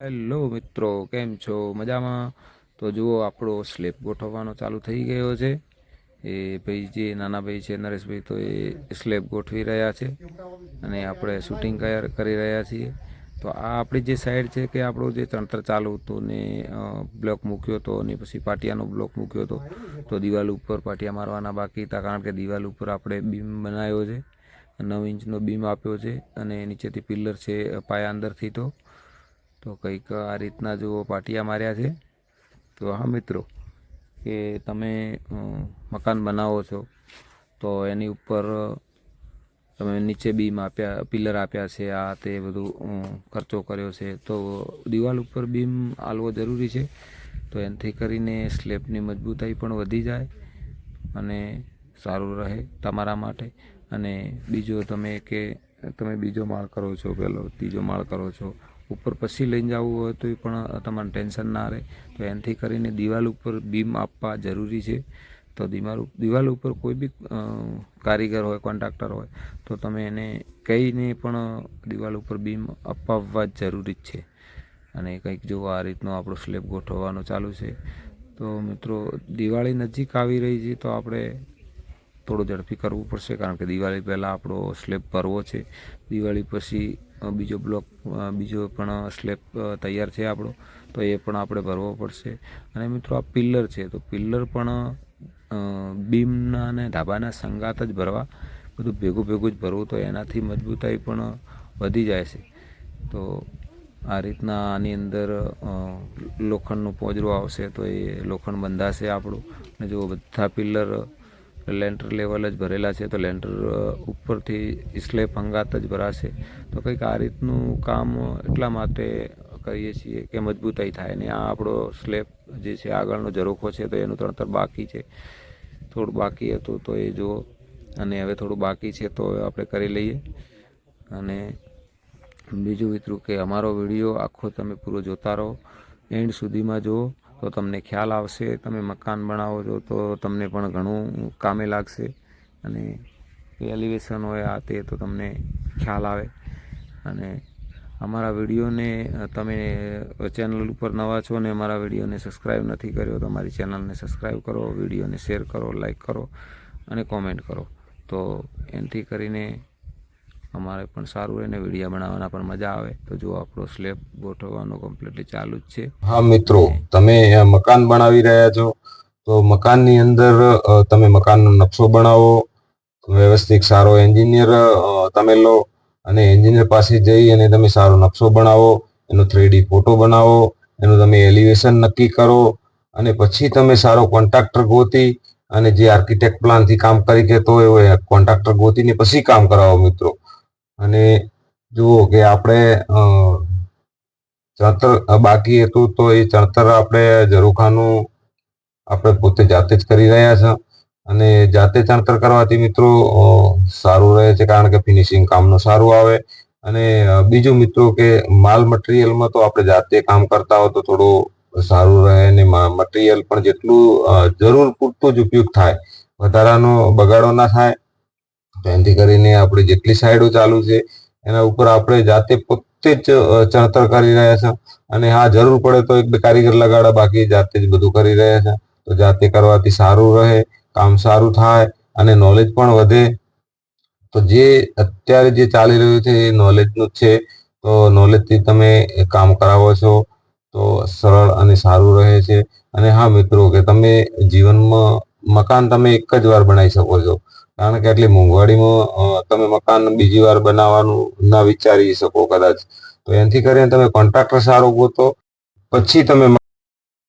Hello મિત્રો, કેમ છો? મજામાં? તો જુઓ, આપણો સ્લેબ ગોઠવવાનો ચાલુ થઈ ગયો છે. એ ભાઈ જે નાના ભાઈ છે, નરેશભાઈ, તો એ સ્લેબ ગોઠવી રહ્યા છે અને આપણે શૂટિંગ કરી રહ્યા છીએ. તો આ આપણી જે સાઈડ છે કે આપણું જે તંત્ર ચાલુ હતું ને બ્લોક મૂક્યો હતો અને પછી પાટિયાનો બ્લોક મૂક્યો હતો, તો દિવાલ ઉપર પાટિયા મારવાના બાકી હતા, કારણ કે દિવાલ ઉપર આપણે બીમ બનાવ્યો છે. નવ ઇંચનો બીમ આપ્યો છે અને નીચેથી પિલ્લર છે પાયા અંદરથી તો. તો કંઈક આ રીતના જુઓ, પાટિયા માર્યા છે. તો હા, મિત્રો, કે તમે મકાન બનાવો છો, તો એની ઉપર તમે નીચે બીમ આપ્યા પિલર આપ્યા છે, આ તે બધું ખર્ચો કર્યો છે. તો દિવાલ ઉપર બીમ આલવો જરૂરી છે. તો એનાથી કરીને સ્લેબની મજબૂતાઈ પણ વધી જાય અને સારું રહે તમારા માટે. અને બીજો તમે કે, તમે બીજો માળ કરો છો, પેલો, ત્રીજો માળ કરો છો ઉપર પછી લઈને જવું હોય તો એ પણ તમારે ટેન્શન ના રહે. તો એનાથી કરીને દિવાલ ઉપર બીમ આપવા જરૂરી છે. તો દિવાલ દિવાલ ઉપર કોઈ બી કારીગર હોય, કોન્ટ્રાક્ટર હોય, તો તમે એને કહીને પણ દિવાલ ઉપર બીમ અપાવવા જ જરૂરી જ છે. અને કંઈક જો આ રીતનો આપણો સ્લેબ ગોઠવવાનો ચાલુ છે. તો મિત્રો, દિવાળી નજીક આવી રહી છે તો આપણે થોડું ઝડપી કરવું પડશે, કારણ કે દિવાળી પહેલાં આપણો સ્લેબ ભરવો છે. દિવાળી પછી બીજો બ્લોક બીજો પણ સ્લેબ તૈયાર છે આપણો, તો એ પણ આપણે ભરવો પડશે. અને મિત્રો આ પિલ્લર છે, તો પિલ્લર પણ બીમના અને ધાબાના સંગાત જ ભરવા, બધું ભેગું ભેગું જ ભરવું, તો એનાથી મજબૂતાઈ પણ વધી જાય છે. તો આ રીતના આની અંદર લોખંડનું પોજરું આવશે, તો એ લોખંડ બંધાશે આપણું. અને જો બધા પિલ્લર લેન્ટર લેવલ જ ભરેલા છે, તો લેન્ટર ઉપરથી સ્લેબ હંગાત જ ભરાશે. તો કંઈક આ રીતનું કામ એટલા માટે કરીએ છીએ કે મજબૂતાઈ થાય ને આ આપણો સ્લેબ જે છે, આગળનો ઝરોખો છે, તો એનું તણતર બાકી છે. થોડું બાકી હતું તો એ જુઓ. અને હવે થોડું બાકી છે તો આપણે કરી લઈએ. અને બીજું મિત્રો કે અમારો વીડિયો આખો તમે પૂરો જોતા રહો. એન્ડ સુધીમાં જુઓ. તો તમને ખ્યાલ આવશે, તમે મકાન બનાવો છો તો તમને પણ ઘણું કામે લાગશે અને એલિવેશન હોય આ તે, તો તમને ખ્યાલ આવે. અને અમારા વિડીયોને, તમે ચેનલ ઉપર નવા છો ને અમારા વિડીયોને સબસ્ક્રાઈબ નથી કર્યો, તો અમારી ચેનલને સબસ્ક્રાઈબ કરો, વિડીયોને શેર કરો લાઈક કરો અને કોમેન્ટ કરો. તો એનાથી કરીને અમારે પણ સારું રહે ને વિડિયા બનાવવાના પણ મજા આવે. તો જો આપણો સ્લેબ ગોઠવવાનો કમ્પ્લીટલી ચાલુ જ છે. હા, મિત્રો, તમે મકાન બનાવી રહ્યા છો. તો મકાનની અંદર તમે મકાનનો નકશો બનાવો. વ્યવસ્થિત સારો એન્જિનિયર તમે લો. અને એન્જિનિયર પાસે જઈ અને તમે સારો નકશો બનાવો. એનો થ્રીડી ફોટો બનાવો. એનું તમે એલિવેશન નક્કી કરો. અને પછી તમે સારો કોન્ટ્રાક્ટર ગોતી અને જે આર્કિટેક્ટ પ્લાનથી કામ કરી કે તો એવો કોન્ટ્રાક્ટર ગોતીને પછી કામ કરાવો, મિત્રો. અને જુઓ કે આપણે ચણતર બાકી હતું તો એ ચણતર આપણે ઝરૂખાનું આપણે પોતે જાતે જ કરી રહ્યા છે. અને જાતે ચણતર કરવાથી મિત્રો સારું રહે છે કારણ કે ફિનિશિંગ કામનું સારું આવે. અને બીજું મિત્રો કે માલ મટીરિયલમાં તો આપણે જાતે કામ કરતા હો તો થોડું સારું રહે અને મટીરિયલ પણ જેટલું જરૂર પૂરતું જ ઉપયોગ થાય. વધારાનો બગાડો ના થાય. એનાથી કરીને આપણે જેટલી સાઈડો ચાલુ છે, એના ઉપર આપણે જાતે પોતે જ ચણતર કરી રહ્યા છે. અને હા, જરૂર પડે તો એક બે કારીગર લગાડા, બાકી જાતે જ બધું કરી રહ્યા છે. તો જાતે કરવાથી સારું રહે, કામ સારું થાય અને નોલેજ પણ વધે. તો જે અત્યારે જે ચાલી રહ્યું છે, એ નોલેજનું જ છે. તો નોલેજથી તમે કામ કરાવો છો, તો સરળ અને સારું રહે છે. અને હા મિત્રો, કે તમે જીવનમાં મકાન તમે એક જ વાર બનાવી શકો છો. કારણ કે એટલી મોંઘવારીમાં તમે મકાન બીજી વાર બનાવવાનું ના વિચારી શકો કદાચ. તો એનાથી કરીને તમે કોન્ટ્રાક્ટર સારો ગોતો, પછી તમે